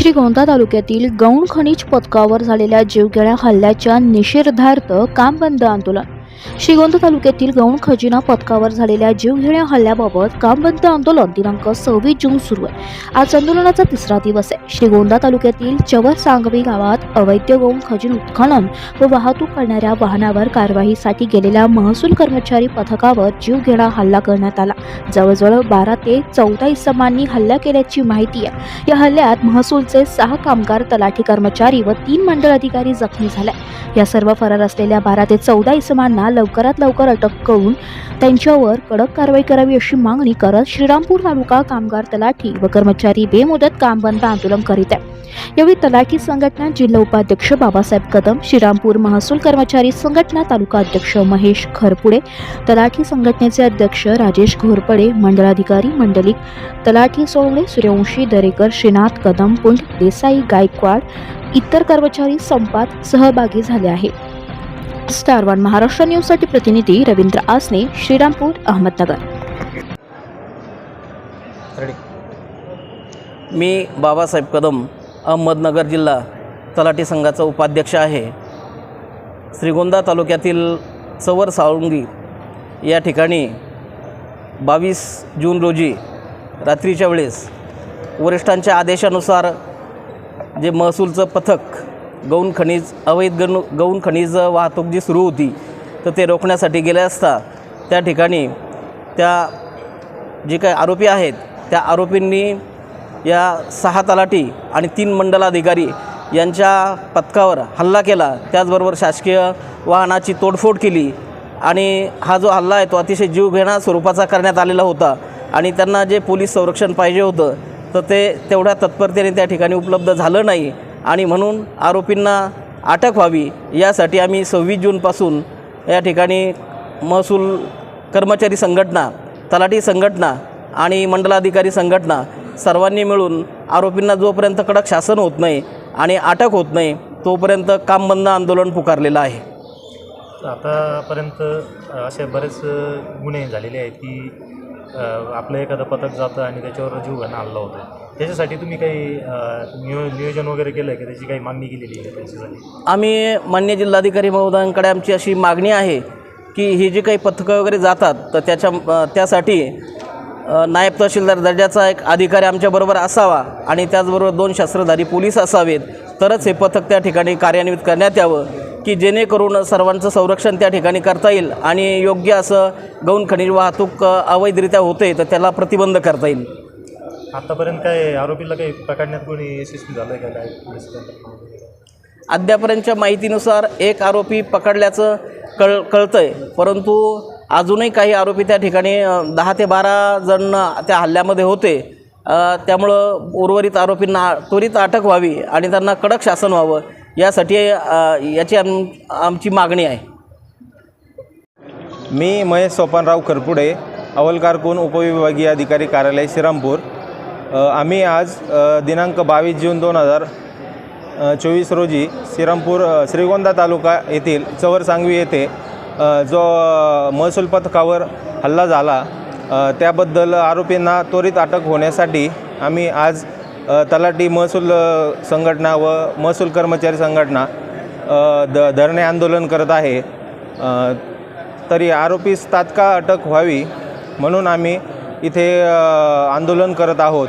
श्रीगोंदा तालुक्यातील गौण खनिज पथकावर झालेल्या जीवघेण्या हल्ल्याच्या निषेधार्थ काम बंद आंदोलन. श्रीगोंदा तालुक्यातील गौण खजिना पथकावर झालेल्या जीवघेण्या हल्ल्याबाबत कामबंद आंदोलन दिनांक सव्वीस जून सुरू आहे. आज आंदोलनाचा तिसरा दिवस आहे. श्रीगोंदा तालुक्यातील चवर सांगवी गावात अवैध गौण खजिन उत्खनन व वाहतूक करणाऱ्या वाहनावर कारवाईसाठी गेलेल्या महसूल कर्मचारी पथकावर जीवघेणा हल्ला करण्यात आला. जवळजवळ बारा ते चौदा इसमांनी हल्ला केल्याची माहिती आहे. या हल्ल्यात महसूलचे सहा कामगार तलाठी कर्मचारी व तीन मंडळ अधिकारी जखमी झाले. या सर्व फरार असलेल्या बारा ते चौदा इसमांना लवकरात लवकर अटक करून त्यांच्यावर कडक कारवाई करावी अशी मागणी करत श्रीरामपूर तालुका कामगार तलाठी व कर्मचारी बेमुदत काम बंद आंदोलन करीत आहे. यावेळी तलाठी संघटना जिल्हा उपाध्यक्ष बाबासाहेब कदम श्रीरामपूर महसूल कर्मचारी संघटना तालुका अध्यक्ष महेश खरपुडे तलाठी संघटनेचे अध्यक्ष राजेश घोरपडे मंडळाधिकारी मंडलिक तलाठी सोवळे सूर्यवंशी दरेकर श्रीनाथ कदम पुंड देसाई गायकवाड इतर कर्मचारी संपात सहभागी झाले आहेत. स्टार वन महाराष्ट्र न्यूजसाठी प्रतिनिधी रवींद्र आसने श्रीरामपूर अहमदनगर. मी बाबासाहेब कदम अहमदनगर जिल्हा तलाठी संघाचा उपाध्यक्ष आहे. श्रीगोंदा तालुक्यातील चवर साळुंगी या ठिकाणी बावीस जून रोजी रात्रीच्या वेळेस वरिष्ठांच्या आदेशानुसार जे महसूलचं पथक गौण खनिज अवैध गण गौण खनिज वाहतूक जी सुरू होती तर ते रोखण्यासाठी गेले असता त्या ठिकाणी त्या जे काही आरोपी आहेत त्या आरोपींनी या सहा तलाठी आणि तीन मंडलाधिकारी यांच्या पथकावर हल्ला केला. त्याचबरोबर शासकीय वाहनाची तोडफोड केली आणि हा जो हल्ला आहे तो अतिशय जीवघेणा स्वरूपाचा करण्यात आलेला होता आणि त्यांना जे पोलीस संरक्षण पाहिजे होतं तर ते तेवढ्या तत्परतेने त्या ठिकाणी उपलब्ध झालं नाही. आणि म्हणून आरोपींना अटक व्हावी यासाठी आम्ही सव्वीस जूनपासून या ठिकाणी महसूल कर्मचारी संघटना तलाठी संघटना आणि मंडलाधिकारी संघटना सर्वांनी मिळून आरोपींना जोपर्यंत कडक शासन होत नाही आणि अटक होत नाही तोपर्यंत काम बंद आंदोलन पुकारलेलं आहे. आतापर्यंत असे बरेच गुन्हे झालेले आहेत की आपलं एखादं पथक जातं आणि त्याच्यावर जीव आणलं होतं. त्याच्यासाठी तुम्ही काही नियो नियोजन वगैरे केलं आहे का? त्याची काही मागणी केलेली आहे त्याच्यासाठी? आम्ही मान्य जिल्हाधिकारी महोदयांकडे आमची अशी मागणी आहे की ही जी काही पथकं वगैरे जातात तर त्याच्या त्यासाठी नायब तहसीलदार दर्जाचा एक अधिकारी आमच्याबरोबर असावा आणि त्याचबरोबर दोन शस्त्रधारी पोलीस असावेत. तरच हे पथक त्या ठिकाणी कार्यान्वित करण्यात यावं. की जेणेकरून सर्वांचं संरक्षण त्या ठिकाणी करता येईल आणि योग्य असं गौण खनिज वाहतूक अवैधरित्या होते तर त्याला प्रतिबंध करता येईल. आतापर्यंत काय आरोपीला काही पकडण्यात कोणी यशस्वी झालं आहे का? काय अद्यापर्यंतच्या माहितीनुसार एक आरोपी पकडल्याचं कळ कळतं आहे परंतु अजूनही काही आरोपी त्या ठिकाणी दहा ते बारा जण त्या हल्ल्यामध्ये होते. त्यामुळं उर्वरित आरोपींना त्वरित अटक व्हावी आणि त्यांना कडक शासन व्हावं यासाठी याची आम आमची मागणी आहे. मी महेश सोपानराव खरपुडे अवलकारकून उपविभागीय अधिकारी कार्यालय श्रीरामपूर. आम्ही आज दिनांक बावीस जून दोन हजार चोवीस रोजी श्रीरामपूर श्रीगोंदा तालुका येथील चवर सांगवी येथे जो महसूल पथकावर हल्ला झाला त्याबद्दल आरोपींना त्वरित अटक होण्यासाठी आम्ही आज तलाठी महसूल संघटना व महसूल कर्मचारी संघटना द धरणे आंदोलन करत आहे. तरी आरोपीस तात्काळ अटक व्हावी म्हणून आम्ही इथे आंदोलन करत आहोत.